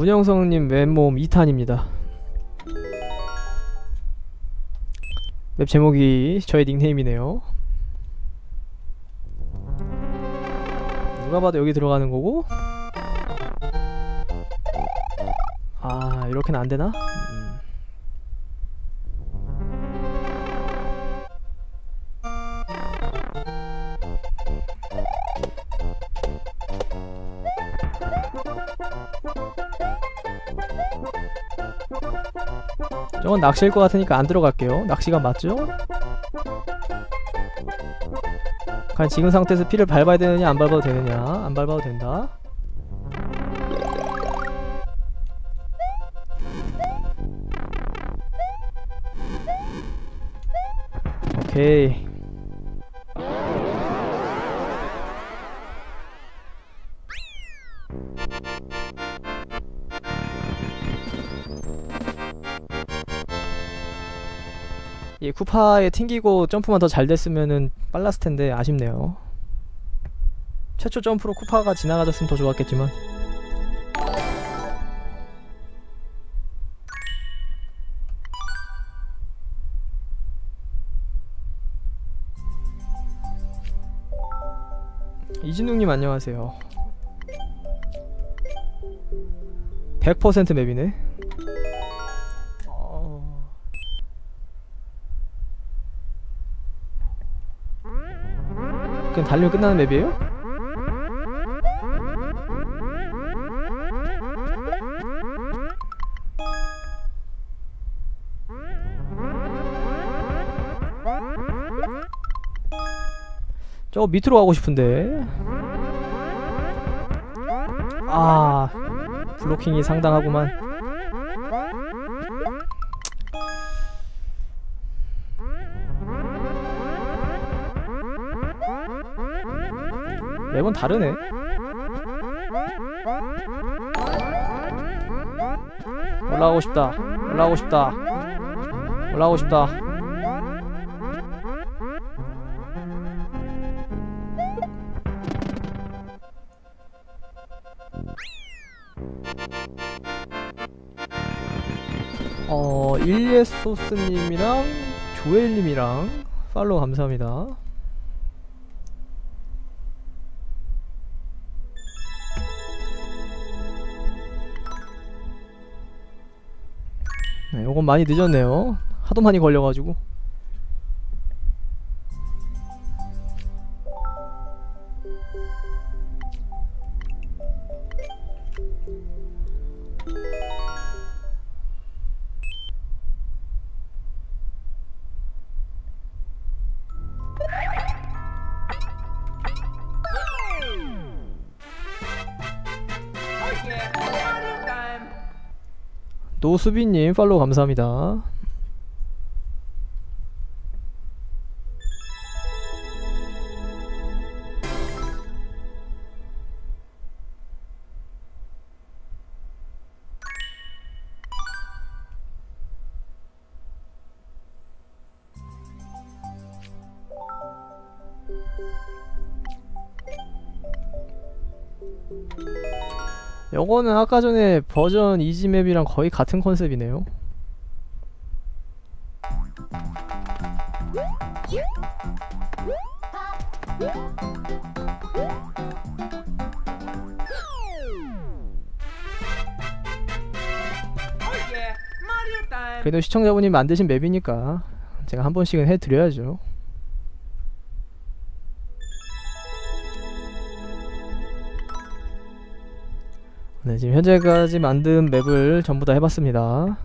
문영성님 맨몸 2탄입니다 웹 제목이 저의 닉네임이네요 누가 봐도 여기 들어가는 거고 아 이렇게는 안되나? 음. 저건 낚시일 것 같으니까 안 들어갈게요. 낚시가 맞죠? 과연 지금 상태에서 피를 밟아야 되느냐 안 밟아도 되느냐? 안 밟아도 된다. 오케이 이 쿠파에 튕기고 점프만 더 잘 됐으면은 빨랐을 텐데 아쉽네요. 최초 점프로 쿠파가 지나가졌으면 더 좋았겠지만. 이진웅님 안녕하세요. 100% 맵이네. 그냥 달리면 끝나는 맵이에요? 저 밑으로 가고 싶은데 아 블로킹이 상당하구만 매번 다르네. 올라가고 싶다. 올라가고 싶다. 올라가고 싶다. 어 일예소스님이랑 조엘님이랑 팔로우 감사합니다 네, 요건 많이 늦었네요. 하도 많이 걸려가지고. 노수빈님 팔로우 감사합니다. 요거는 아까 전에 버전 이지 맵이랑 거의 같은 컨셉이네요. 그래도 시청자분이 만드신 맵이니까 제가 한 번씩은 해드려야죠. 네, 지금 현재까지 만든 맵을 전부 다 해봤습니다.